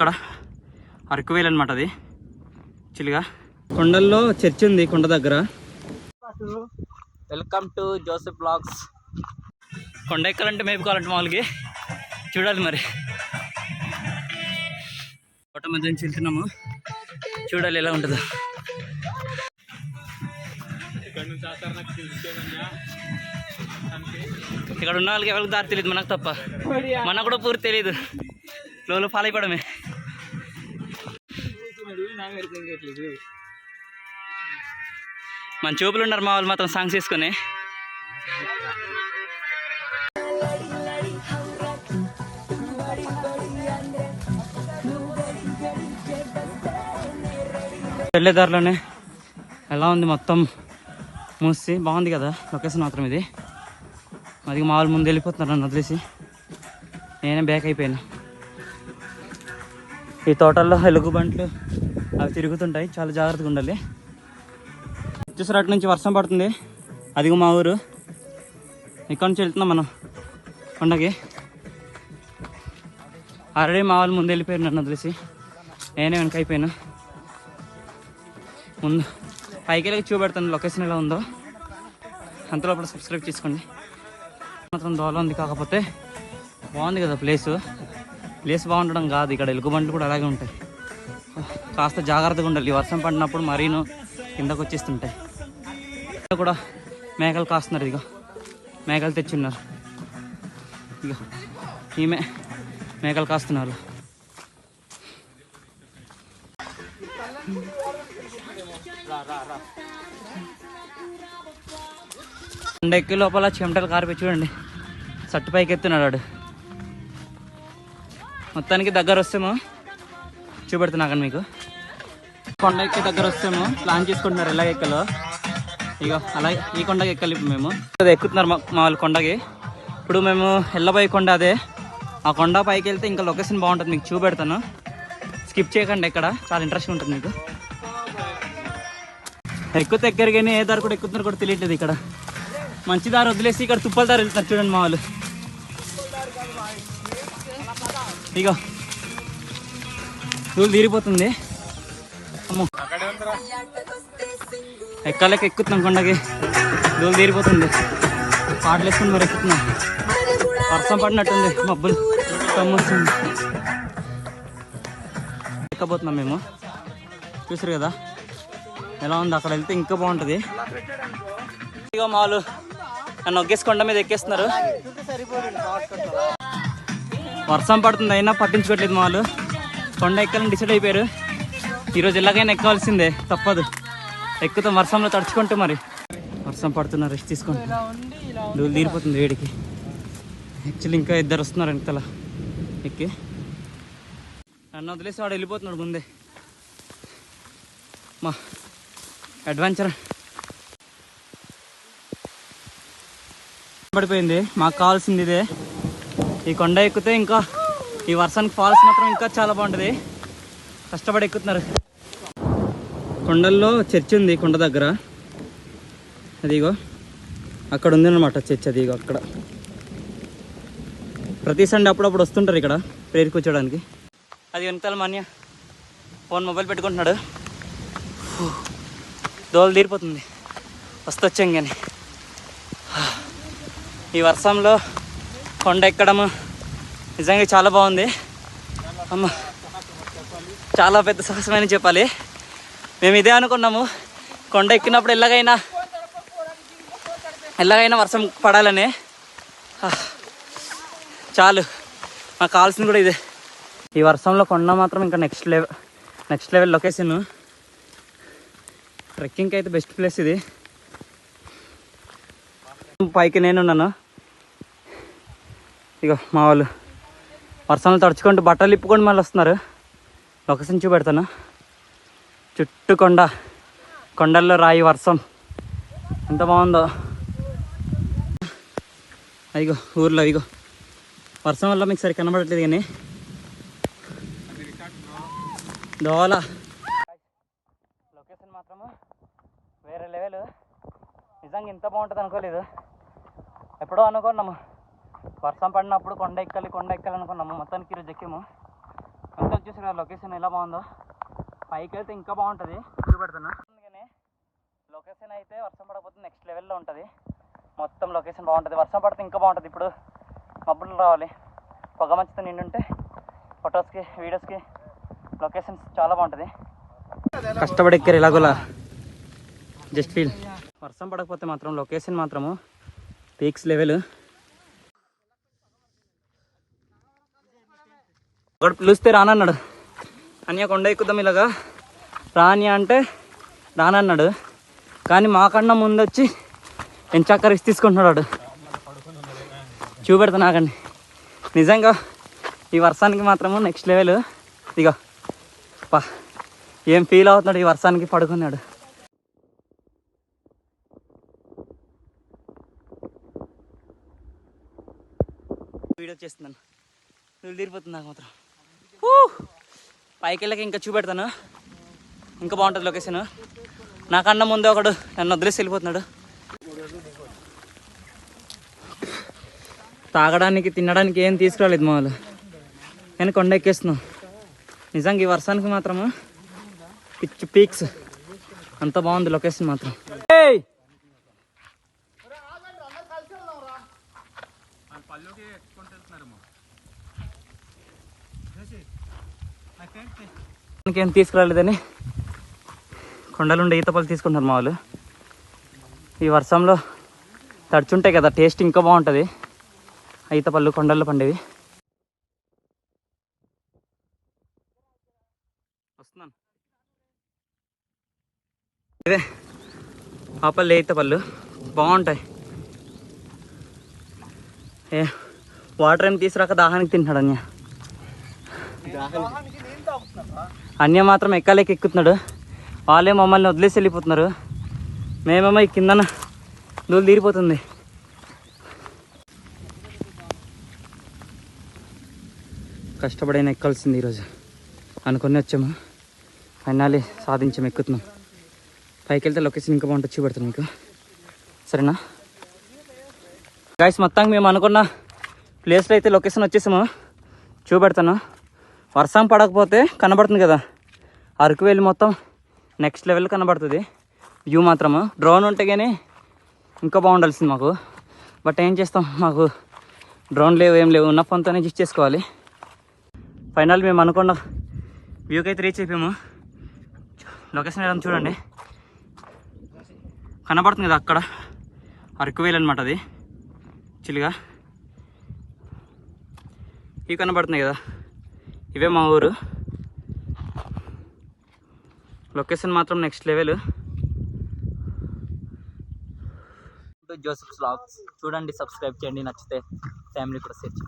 అక్కడ అరకు వేలు అనమాట అది. చిలుగా. కొండల్లో చర్చ్ ఉంది కొండ దగ్గర. Welcome to Joseph blogs. కొండ ఎక్కాలంటే మేపుకోవాలంటే మామూలుగా చూడాలి మరి. కోట మధ్య నుంచి వెళ్తున్నాము. చూడాలి ఎలా ఉంటుందో. ఇక్కడ ఉన్న వాళ్ళకి ఎవరికి దారి తెలియదు మనకు తప్ప. మనకు కూడా పూర్తి తెలియదు. లోలో ఫాలో అయిపోవడమే మన చూపులు ఉన్నారు మా వాళ్ళు మాత్రం సాంగ్స్ వేసుకొని. వెళ్ళేదారిలోనే ఎలా ఉంది మొత్తం మూసి? బాగుంది కదా? లొకేషన్ మాత్రం ఇది. అది మామూలు ముందు వెళ్ళిపోతున్నారు నన్ను వదిలేసి నేనే బ్యాక్ అయిపోయాను. ఈ తోటల్లో ఎలుగు బంట్లు అవి తిరుగుతుంటాయి. చాలా జాగ్రత్తగా ఉండాలి. చూసారు అటు నుంచి వర్షం పడుతుంది. అదిగో మా ఊరు. ఇక్కడ నుంచి వెళ్తున్నాం మనం కొండకి. ఆల్రెడీ మా వాళ్ళు ముందు వెళ్ళిపోయారు నన్ను వదిలేసి. నేనే వెనక అయిపోయాను. ముందు పైకి వెళ్ళి చూపెడతాను లొకేషన్ ఎలా ఉందో. అంతలోపల సబ్స్క్రైబ్ చేసుకోండి. మాత్రం దోళ ఉంది కాకపోతే బాగుంది కదా ప్లేసు ప్లేస్ బాగుండడం కాదు. ఇక్కడ ఎలుగుబంట్లు కూడా అలాగే ఉంటాయి. కాస్త జాగ్రత్తగా ఉండాలి. వర్షం పడినప్పుడు మరీను కిందకు వచ్చేస్తుంటాయి. ఇక్కడ కూడా మేకలు కాస్తున్నారు ఇదిగో. మేకలు తెచ్చున్నారు. ఇక ఈమె మేకలు కాస్తున్నారు. కొండ ఎక్కి లోపల చెమటలు కారిపోయి చూడండి. సట్టు పైకి ఎత్తున్నాడు వాడు మొత్తానికి దగ్గర వస్తేమో చూపెడుతున్నా కానీ మీకు. కొండ ఎక్కి దగ్గర వస్తేమో ప్లాన్ చేసుకుంటున్నారు ఎలా ఎక్కలో. ఇక అలా ఈ కొండకి ఎక్కాలి మేము. అది ఎక్కుతున్నారు మా వాళ్ళ కొండకి. ఇప్పుడు మేము ఎల్లబోయే కొండ అదే. ఆ కొండ పైకి వెళ్తే ఇంకా లొకేషన్ బాగుంటుంది మీకు చూపెడతాను. స్కిప్ చేయకండి ఎక్కడ చాలా ఇంట్రెస్ట్గా ఉంటుంది మీకు. ఎక్కుతే ఎక్కరు కానీ ఏ దారి కూడా ఎక్కుతున్నారు కూడా తెలియట్లేదు ఇక్కడ. మంచి దారి వదిలేసి ఇక్కడ తుప్పల దారి వెళ్తున్నారు చూడండి మా వాళ్ళు. ఇగో. రూల్ తీరిపోతుంది. అమ్మో. ఎక్కలేక ఎక్కుతున్నాం కొండకి. దూలు తీరిపోతుంది. పాటలు వేసుకుని మరి ఎక్కుతున్నాం. వర్షం పడినట్టుంది మబ్బులు. కమ్మొస్తుంది ఎక్కబోతున్నాం మేము. చూసారు కదా? ఎలా ఉంది? అక్కడ వెళ్తే ఇంకా బాగుంటుంది. ఇక మాలు. నన్ను ఒగ్గేసి కొండ మీద ఎక్కేస్తున్నారు. వర్షం పడుతుంది అయినా పట్టించుకోవట్లేదు మా వాళ్ళు. కొండ ఎక్కాలని డిసైడ్ అయిపోయారు. ఈరోజు ఎలాగైనా ఎక్కాల్సిందే తప్పదు. ఎక్కుతాం వర్షంలో తడుచుకుంటూ మరి. వర్షం పడుతున్నారు రెస్ట్ తీసుకోండి. దూలు తీరిపోతుంది వేడికి. యాక్చువల్లీ ఇంకా ఇద్దరు వస్తున్నారు వెనకాల. ఎక్కి. నన్ను వదిలేసి వాడు వెళ్ళిపోతున్నాడు ముందే. మా అడ్వెంచర్. పడిపోయింది. మాకు కావాల్సింది ఇదే. ఈ కొండ ఎక్కితే ఇంకా ఈ వర్షానికి ఫాల్స్ మాత్రం ఇంకా చాలా బాగుంటుంది. కష్టపడి ఎక్కుతున్నారు. కొండల్లో చర్చ్ ఉంది కొండ దగ్గర. అదిగో. అక్కడ ఉంది అనమాట చర్చ్ అదిగో అక్కడ. ప్రతి సండే అప్పుడప్పుడు వస్తుంటారు ఇక్కడ ప్రేరు కూర్చోడానికి. అది వెనకాల మాన్య ఫోన్ మొబైల్ పెట్టుకుంటున్నాడు. దోలు తీరిపోతుంది. వస్తొచ్చాం కానీ ఈ వర్షంలో కొండ ఎక్కడము? నిజంగా చాలా బాగుంది. అమ్మ చాలా పెద్ద సాహసమైన చెప్పాలి. మేము ఇదే అనుకున్నాము. కొండ ఎక్కినప్పుడు ఎలాగైనా ఎలాగైనా వర్షం పడాలని. చాలు. మాకు కావాల్సింది కూడా ఇదే. ఈ వర్షంలో కొండ మాత్రం ఇంకా next level next level location. ట్రెక్కింగ్కి అయితే బెస్ట్ ప్లేస్ ఇది. పైకి నేను ఇక మా వాళ్ళు వర్షంలో తడుచుకుంటూ బట్టలు ఇప్పుకొని మళ్ళీ వస్తున్నారు. లొకేషన్ చూపెడతాను. చుట్టూ కొండ కొండల్లో రాయి వర్షం. ఎంత బాగుందో. అదిగో ఊర్లో ఇగో వర్షం వల్ల మీకు సరి కనబడట్లేదు కానీ. దోల లొకేషన్ మాత్రము వేరే లెవెల్. నిజంగా ఇంత బాగుంటుంది అనుకోలేదు. ఎప్పుడో అనుకున్నాము. వర్షం పడినప్పుడు కొండ ఎక్కాలి కొండ ఎక్కాలి అనుకున్నాము మొత్తానికి ఈరోజు ఎక్కాము. అంతా చూసారు లొకేషన్ ఎలా బాగుందో. పైకి వెళ్తే ఇంకా బాగుంటుంది. చూపెడుతున్నా. అందుకని లొకేషన్ అయితే వర్షం పడకపోతే నెక్స్ట్ లెవెల్లో ఉంటుంది. మొత్తం లొకేషన్ బాగుంటుంది. వర్షం పడితే ఇంకా బాగుంటుంది. ఇప్పుడు మబ్బులు రావాలి. పొగ మంచుతో నిండుంటే ఫొటోస్కి వీడియోస్కి లొకేషన్స్ చాలా బాగుంటుంది. కష్టపడి ఎక్కారు ఎలాగోలా. Just feel. వర్షం పడకపోతే మాత్రం లొకేషన్ మాత్రము పీక్స్ లెవెల్ ఒకడు పిలుస్తే రానన్నాడు. అన్య కొండ ఎక్కుదాం ఇలాగా. రాని అంటే రానన్నాడు. కానీ మాకన్నా ముందు వచ్చి ఎంచాక రిస్క్ తీసుకుంటున్నాడు వాడు. చూపెడతా నాకండి నిజంగా ఈ వర్షానికి మాత్రము నెక్స్ట్ లెవెల్ ఇగో. పా. ఏం ఫీల్ అవుతున్నాడు ఈ వర్షానికి పడుకున్నాడు. వీడియో చేస్తున్నాను. నువ్వు తీరిపోతుంది నాకు మాత్రం. పైకి వెళ్ళాక ఇంకా చూపెడతాను. ఇంకా బాగుంటుంది లొకేషన్ నాకన్నా ముందే ఒకడు నన్ను వదిలేసి వెళ్ళిపోతున్నాడు. తాగడానికి తినడానికి ఏం తీసుకురాలేదు మా వాళ్ళు నేను కొండ ఎక్కేస్తున్నాం. నిజంగా ఈ వర్షానికి మాత్రము పిచ్ పీక్స్. అంత బాగుంది లొకేషన్ మాత్రం. ఏయ్! ఏం తీసుకురాలేదని కొండలుండే ఈత తీసుకుంటారు మా వాళ్ళు. ఈ వర్షంలో తడుచుంటాయి కదా టేస్ట్ ఇంకా బాగుంటుంది. ఈతపళ్ళు కొండల్లో పండేవి. వస్తున్నాను. ఇదే ఆ పళ్ళు బాగుంటాయి. ఏ వాటర్ ఏం తీసుకురాక దాహానికి తింటున్నాడు అన్య? అన్య మాత్రం ఎక్కలేక ఎక్కుతున్నాడు. వాళ్ళే మమ్మల్ని వదిలేసి వెళ్ళిపోతున్నారు. మేమేమో ఈ కిందన దూలు తీరిపోతుంది. కష్టపడైనా ఎక్కాల్సింది ఈరోజు. అనుకుని వచ్చాము. ఫైనల్లీ సాధించాము ఎక్కుతున్నాం. పైకి వెళ్తే లొకేషన్ ఇంకా బాగుంటుంది చూపెడతాను మీకు. సరేనా? గాయస్ మొత్తానికి మేము అనుకున్న ప్లేస్లో అయితే లొకేషన్ వచ్చేసాము. చూపెడతాను. వర్షం పడకపోతే కనబడుతుంది కదా. అరకు వెళ్ళి మొత్తం నెక్స్ట్ లెవెల్ కనబడుతుంది. వ్యూ మాత్రము. డ్రోన్ ఉంటే కానీ ఇంకా బాగుండాల్సింది మాకు. బట్ ఏం చేస్తాం? మాకు డ్రోన్ లేవు ఏం లేవు. ఉన్న ఫోన్తోనే యూజ్ చేసుకోవాలి. ఫైనల్ మేము అనుకున్న వ్యూకి అయితే రీచ్ అయిపోయాము. లొకేషన్ ఏదైనా చూడండి. కనబడుతుంది కదా అక్కడ. అరకు వేలు అనమాట అది. చిల్లిగా ఇవి కనబడుతున్నాయి కదా. ఇవే మా ఊరు. లొకేషన్ మాత్రం నెక్స్ట్ లెవెల్. జోసెఫ్ బ్లాగ్స్ చూడండి సబ్స్క్రైబ్ చేయండి నచ్చితే ఫ్యామిలీ కూడా షేర్